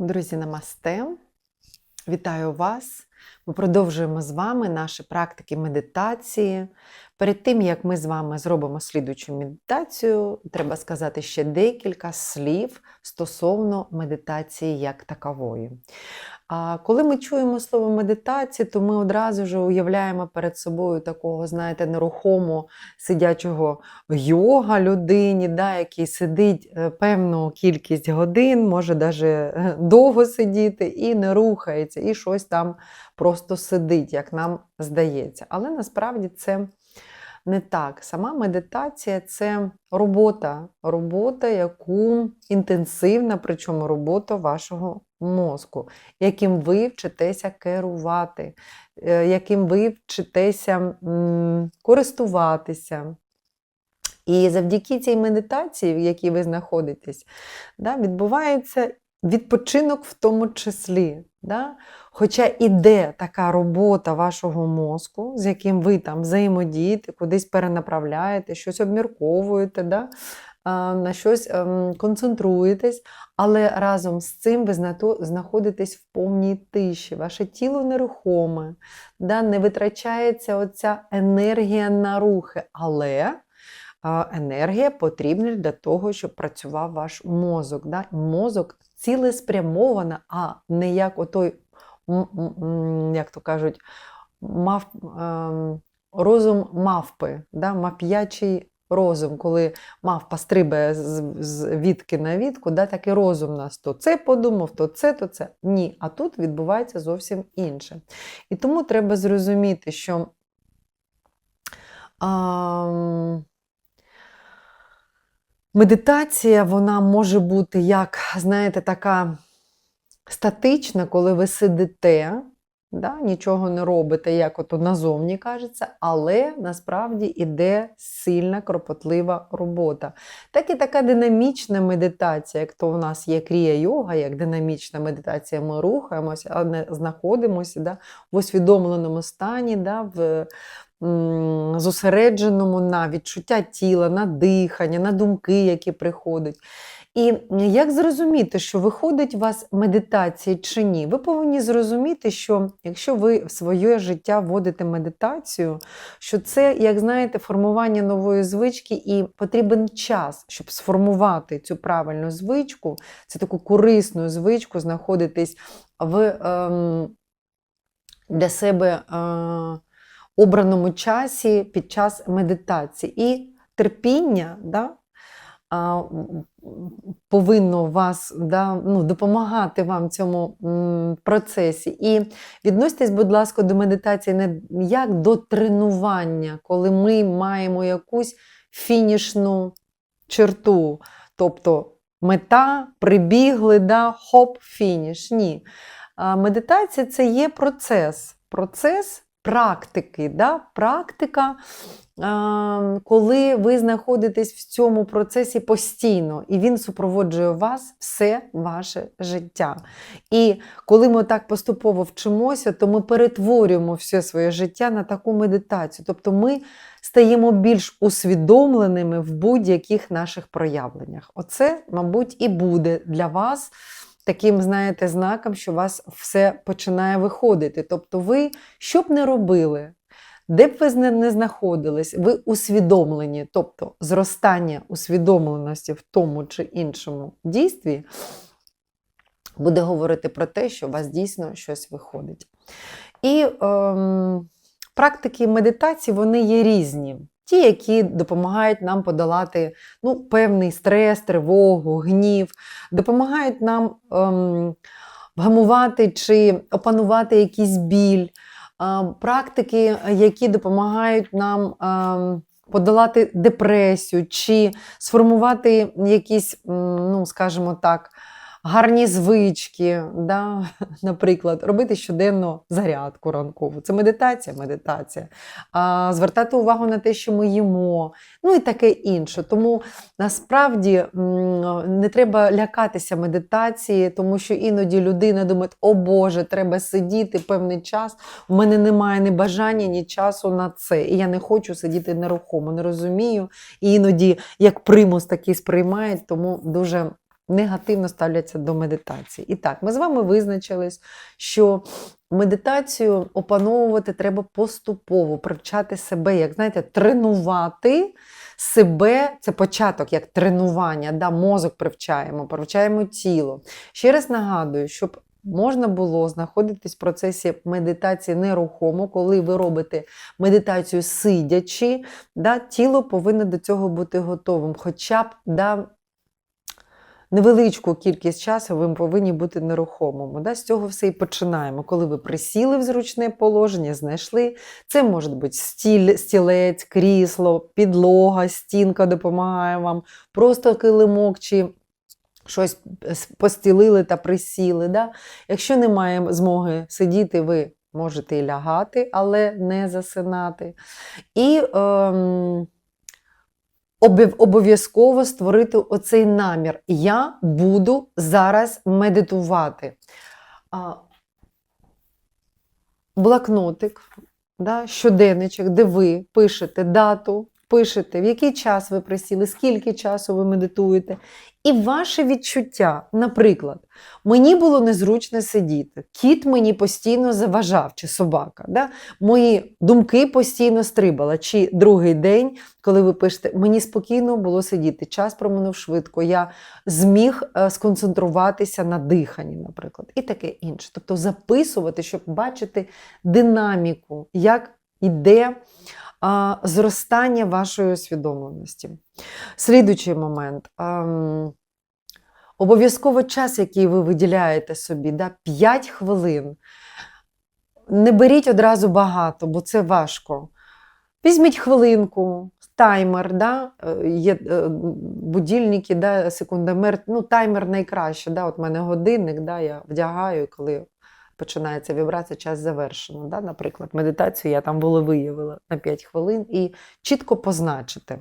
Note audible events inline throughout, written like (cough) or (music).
Друзі, намасте! Вітаю вас! Ми продовжуємо з вами наші практики медитації. Перед тим, як ми з вами зробимо слідучу медитацію, треба сказати ще декілька слів стосовно медитації як такової. А коли ми чуємо слово медитація, то ми одразу ж уявляємо перед собою такого, знаєте, нерухомо сидячого йога людині, да, який сидить е, певну кількість годин, може навіть довго сидіти і не рухається, і щось там просто сидить, як нам здається. Але насправді це не так. Сама медитація це робота, робота, яку інтенсивна, причому робота вашого мозку, яким ви вчитеся керувати, е, яким ви вчитеся користуватися. І завдяки цій медитації, в якій ви знаходитесь, да, відбувається відпочинок в тому числі. Да? Хоча іде така робота вашого мозку, з яким ви там взаємодієте, кудись перенаправляєте, щось обмірковуєте, да? на щось ем, концентруєтесь, але разом з цим ви знаходитесь в повній тиші, ваше тіло нерухоме, да? не витрачається оця енергія на рухи, але енергія потрібна для того, щоб працював ваш мозок. Да? Мозок цілеспрямована, а не як отой, як то кажуть, мав, ем, розум мавпи, да? мавп'ячий розум, коли мавпа стрибає з, відки на відку, да? так і розум нас то це подумав, то це, то це. Ні. А тут відбувається зовсім інше. І тому треба зрозуміти, що. ам, Медитація вона може бути як, знаєте, така статична, коли ви сидите, да, нічого не робите, як ото назовні кажеться, але насправді іде сильна, кропотлива робота. Так і така динамічна медитація, як то у нас є крія йога, як динамічна медитація, ми рухаємося, а не знаходимося да, в усвідомленому стані, да, в зосередженому на відчуття тіла, на дихання, на думки, які приходять. І як зрозуміти, що виходить у вас медитація чи ні? Ви повинні зрозуміти, що якщо ви в своє життя вводите медитацію, що це, як знаєте, формування нової звички, і потрібен час, щоб сформувати цю правильну звичку, це таку корисну звичку, знаходитись в ем, для себе. Е, обраному часі під час медитації. І терпіння да, а, повинно вас да, ну, допомагати вам в цьому м, процесі. І відноситесь, будь ласка, до медитації не як до тренування, коли ми маємо якусь фінішну черту. Тобто мета, прибігли, да, хоп, фініш. Ні. А, Медитація це є процес. Процес практики. Да? Практика, е, коли ви знаходитесь в цьому процесі постійно, і він супроводжує вас все ваше життя. І коли ми так поступово вчимося, то ми перетворюємо все своє життя на таку медитацію. Тобто ми стаємо більш усвідомленими в будь-яких наших проявленнях. Оце, мабуть, і буде для вас таким, знаєте, знаком, що у вас все починає виходити. Тобто, ви що б не робили, де б ви не знаходились, ви усвідомлені, тобто зростання усвідомленості в тому чи іншому дійстві буде говорити про те, що у вас дійсно щось виходить. І ем, практики медитації вони є різні. Ті, які допомагають нам подолати ну, певний стрес, тривогу, гнів, допомагають нам ем, вгамувати чи опанувати якийсь біль, а, практики, які допомагають нам ем, подолати депресію, чи сформувати якісь, ну, скажімо так, гарні звички, да? (laughs) наприклад, робити щоденно зарядку ранкову. Це медитація, медитація. А, звертати увагу на те, що ми їмо, ну і таке інше. Тому насправді не треба лякатися медитації, тому що іноді людина думає, о Боже, треба сидіти певний час. У мене немає ні бажання, ні часу на це. І я не хочу сидіти нерухомо, не розумію. І іноді як примус такий сприймають, тому дуже негативно ставляться до медитації. І так, ми з вами визначились, що медитацію опановувати треба поступово, привчати себе, як знаєте, тренувати себе. Це початок, як тренування. Да, Мозок привчаємо, привчаємо тіло. Ще раз нагадую, щоб можна було знаходитись в процесі медитації нерухомо, коли ви робите медитацію сидячи, да, тіло повинно до цього бути готовим. Хоча б да, невеличку кількість часу ви повинні бути нерухомими. Да? З цього все і починаємо. Коли ви присіли в зручне положення, знайшли. Це може бути стіль, стілець, крісло, підлога, стінка допомагає вам, просто килимок чи щось постілили та присіли. Да? Якщо немає змоги сидіти, ви можете і лягати, але не засинати. І обов- обов'язково створити оцей намір. Я буду зараз медитувати. Блокнотик, да, щоденничок, де ви пишете дату, пишете, в який час ви присіли, скільки часу ви медитуєте. І ваше відчуття, наприклад, мені було незручно сидіти, кіт мені постійно заважав, чи собака. Да? Мої думки постійно стрибали. Чи другий день, коли ви пишете, мені спокійно було сидіти, час проминув швидко, я зміг е, сконцентруватися на диханні, наприклад, і таке інше. Тобто записувати, щоб бачити динаміку, як йде а, зростання вашої усвідомленості. Слідуючий момент. ем, Обов'язково час, який ви виділяєте собі, да, 5 хвилин. Не беріть одразу багато, бо це важко. Візьміть хвилинку, таймер, да, е, є е, будильники, да, секундомер, ну, таймер найкраще. Да, от в мене годинник, да, я вдягаю, коли починається вібрація, час завершено. Да, наприклад, медитацію я там було виявила на 5 хвилин і чітко позначити.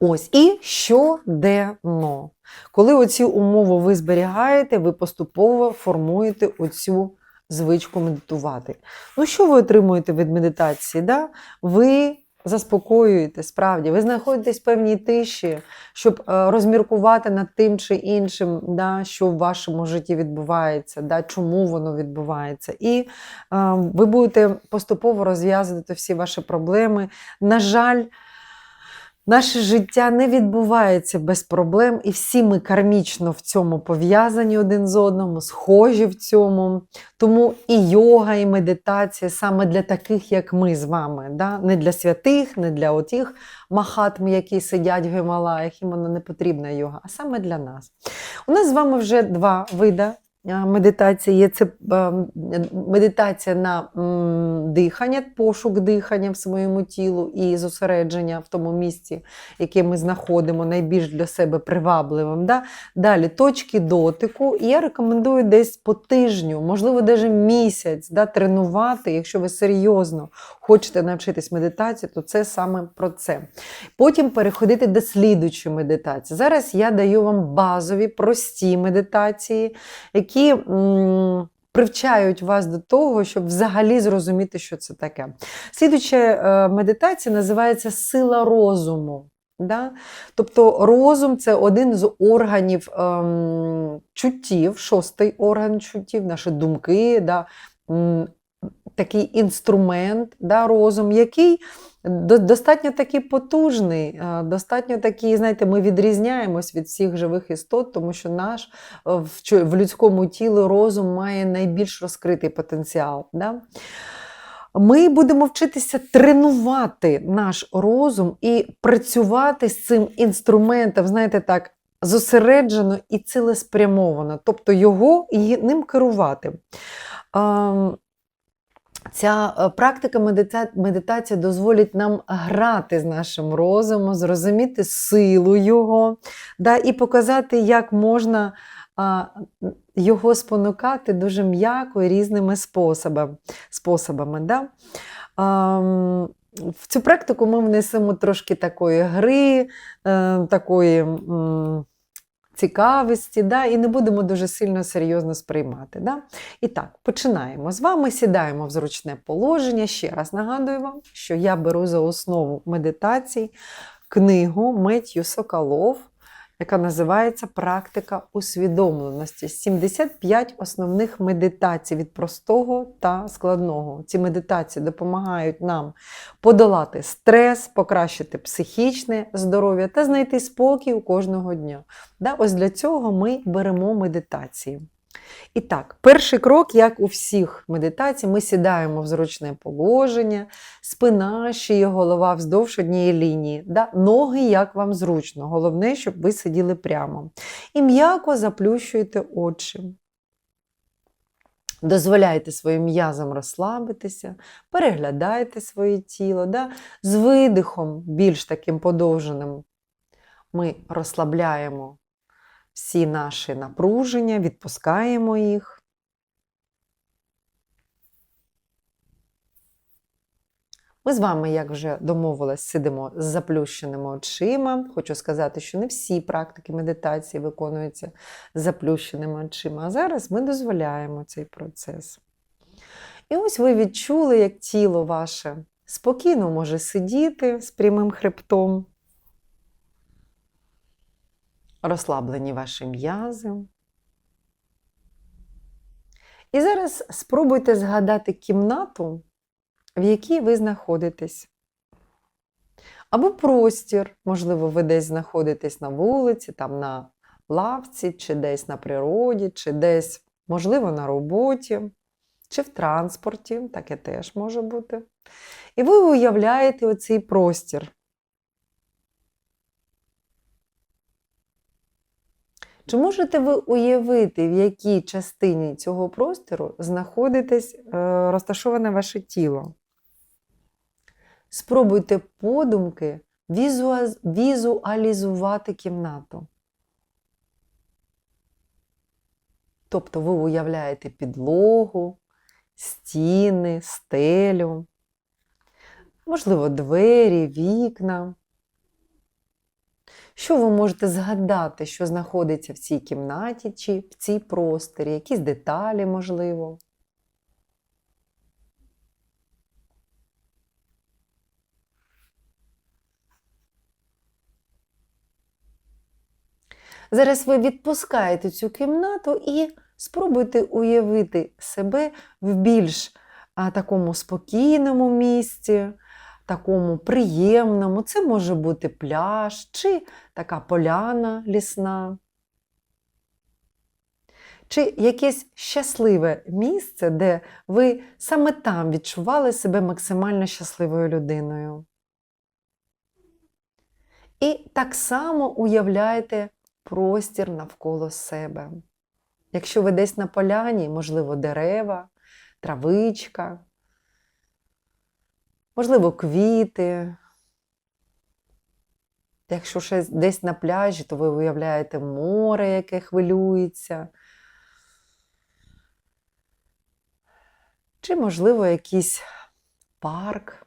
Ось, і щоденно. Коли оці умови ви зберігаєте, ви поступово формуєте оцю звичку медитувати. Ну, що ви отримуєте від медитації? Да? Ви заспокоюєте, справді, ви знаходитесь в певній тиші, щоб е, розміркувати над тим чи іншим, да, що в вашому житті відбувається, да, чому воно відбувається. І е, ви будете поступово розв'язувати всі ваші проблеми. На жаль, Наше життя не відбувається без проблем, і всі ми кармічно в цьому пов'язані один з одним, схожі в цьому. Тому і йога, і медитація саме для таких, як ми з вами. Да? Не для святих, не для отих махатм, які сидять в Гімалаях, їм вона не потрібна йога, а саме для нас. У нас з вами вже два види медитації. Є це е, медитація на дихання, пошук дихання в своєму тілу і зосередження в тому місці, яке ми знаходимо, найбільш для себе привабливим. Да? Далі точки дотику. І я рекомендую десь по тижню, можливо, навіть місяць да, тренувати, якщо ви серйозно хочете навчитись медитації, то це саме про це. Потім переходити до слідуючої медитації. Зараз я даю вам базові, прості медитації, які м, привчають вас до того, щоб взагалі зрозуміти, що це таке. Слідуюча е, медитація називається сила розуму. Да? Тобто розум це один з органів ем, чуттів, шостий орган чуттів, наші думки, да? Такий інструмент, да, розум, який достатньо такий потужний, е, достатньо такий, знаєте, ми відрізняємось від всіх живих істот, тому що наш е, в, людському тілі розум має найбільш розкритий потенціал. Да? Ми будемо вчитися тренувати наш розум і працювати з цим інструментом, знаєте, так, зосереджено і цілеспрямовано, тобто його і ним керувати. Ця е, практика медита- медитації дозволить нам грати з нашим розумом, зрозуміти силу його, да, і показати, як можна а, його спонукати дуже м'яко і різними способами. способами да. Ам, в цю практику ми внесемо трошки такої гри, е, такої цікавості, да, і не будемо дуже сильно серйозно сприймати. Да? І так, починаємо з вами, сідаємо в зручне положення. Ще раз нагадую вам, що я беру за основу медитацій книгу Меттью Соколов яка називається практика усвідомленості. 75 основних медитацій від простого та складного. Ці медитації допомагають нам подолати стрес, покращити психічне здоров'я та знайти спокій у кожного дня. Да, Ось для цього ми беремо медитації. І так, перший крок, як у всіх медитацій, ми сідаємо в зручне положення, спина, шия, голова вздовж однієї лінії. Да? Ноги, як вам зручно. Головне, щоб ви сиділи прямо. І м'яко заплющуєте очі. Дозволяйте своїм м'язам розслабитися, переглядайте своє тіло. Да? З видихом, більш таким подовженим, ми розслабляємо всі наші напруження, відпускаємо їх. Ми з вами, як вже домовились, сидимо з заплющеними очима. Хочу сказати, що не всі практики медитації виконуються з заплющеними очима, а зараз ми дозволяємо цей процес. І ось ви відчули, як тіло ваше спокійно може сидіти з прямим хребтом розслаблені ваші м'язи. І зараз спробуйте згадати кімнату, в якій ви знаходитесь. Або простір, можливо, ви десь знаходитесь на вулиці, там на лавці, чи десь на природі, чи десь, можливо, на роботі, чи в транспорті, таке теж може бути. І ви уявляєте оцей простір. Чи можете ви уявити, в якій частині цього простору знаходитесь е, розташоване ваше тіло? Спробуйте подумки візуалізувати кімнату. Тобто ви уявляєте підлогу, стіни, стелю, можливо, двері, вікна. Що ви можете згадати, що знаходиться в цій кімнаті чи в цій просторі, якісь деталі, можливо? Зараз ви відпускаєте цю кімнату і спробуйте уявити себе в більш такому спокійному місці такому приємному. Це може бути пляж чи така поляна лісна. Чи якесь щасливе місце, де ви саме там відчували себе максимально щасливою людиною. І так само уявляйте простір навколо себе. Якщо ви десь на поляні, можливо, дерева, травичка, можливо, квіти. Якщо ще десь на пляжі, то ви уявляєте море, яке хвилюється. Чи, можливо, якийсь парк.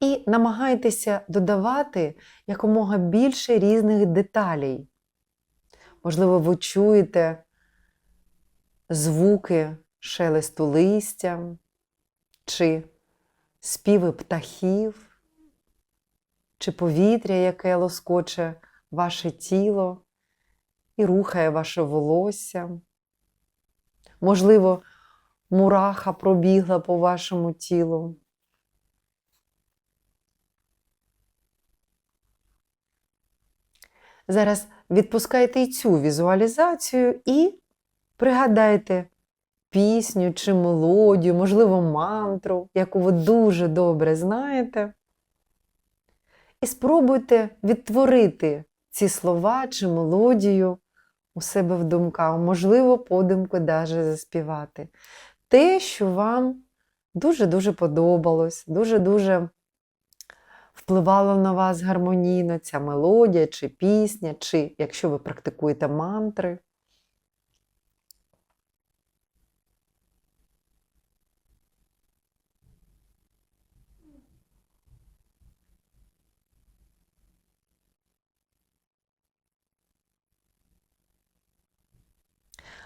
І намагайтеся додавати якомога більше різних деталей. Можливо, ви чуєте звуки шелесту листя, чи співи птахів, чи повітря, яке лоскоче ваше тіло і рухає ваше волосся. Можливо, мураха пробігла по вашому тілу. Зараз відпускайте і цю візуалізацію і пригадайте пісню чи мелодію, можливо, мантру, яку ви дуже добре знаєте. І спробуйте відтворити ці слова чи мелодію у себе в думках, можливо, подумки даже заспівати. Те, що вам дуже-дуже подобалось, дуже-дуже впливало на вас гармонійно ця мелодія чи пісня, чи якщо ви практикуєте мантри.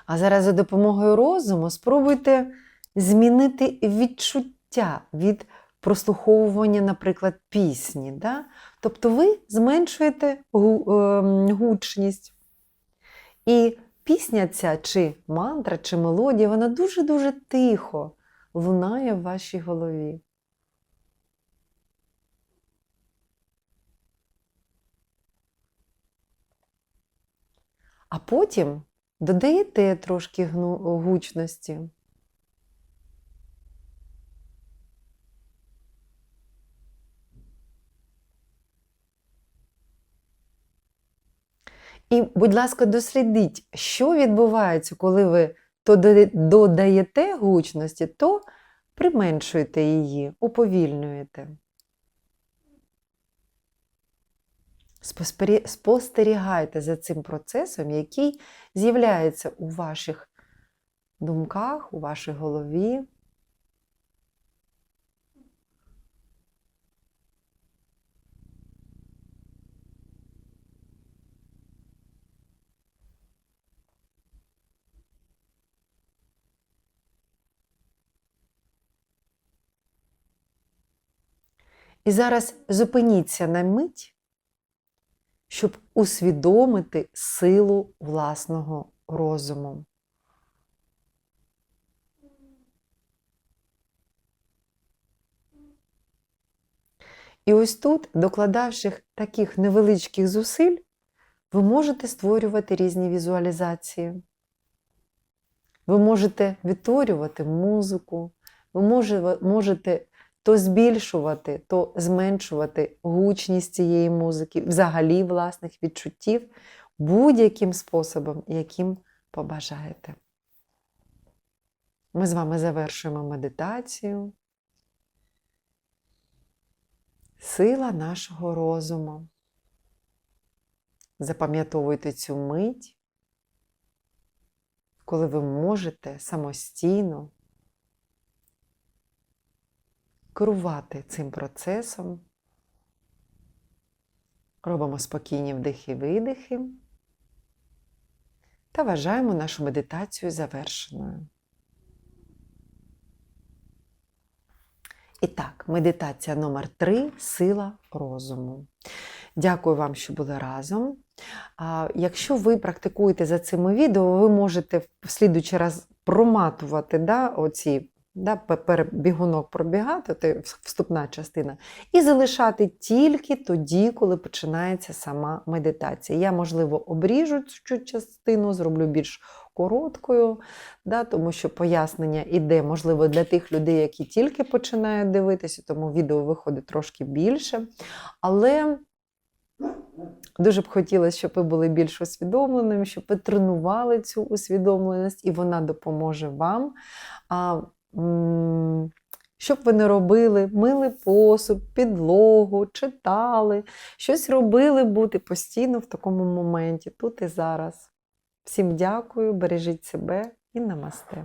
А зараз за допомогою розуму спробуйте змінити відчуття від прослуховування, наприклад, пісні. Да? Тобто ви зменшуєте ем, гучність. І пісня ця, чи мантра, чи мелодія, вона дуже-дуже тихо лунає в вашій голові. А потім додаєте трошки гучності. І, будь ласка, дослідіть, що відбувається, коли ви додаєте гучності, то применшуєте її, уповільнюєте. Спостерігайте за цим процесом, який з'являється у ваших думках, у вашій голові. І зараз зупиніться на мить, щоб усвідомити силу власного розуму. І ось тут, докладавши таких невеличких зусиль, ви можете створювати різні візуалізації. Ви можете відтворювати музику, ви можете то збільшувати, то зменшувати гучність цієї музики, взагалі власних відчуттів будь-яким способом, яким побажаєте. Ми з вами завершуємо медитацію. Сила нашого розуму. Запам'ятовуйте цю мить, коли ви можете самостійно керувати цим процесом. Робимо спокійні вдихи-видихи та вважаємо нашу медитацію завершеною. І так, медитація номер 3 сила розуму. Дякую вам, що були разом. Якщо ви практикуєте за цими відео, ви можете в слідуючий раз проматувати да, оці да, бігунок пробігати, те вступна частина, і залишати тільки тоді, коли починається сама медитація. Я, можливо, обріжу цю частину, зроблю більш короткою, да, тому що пояснення іде, можливо, для тих людей, які тільки починають дивитися, тому відео виходить трошки більше. Але дуже б хотілося, щоб ви були більш усвідомленими, щоб ви тренували цю усвідомленість, і вона допоможе вам. А, б ви не робили, мили посуд, підлогу, читали, щось робили, бути постійно в такому моменті, тут і зараз. Всім дякую, бережіть себе і намасте.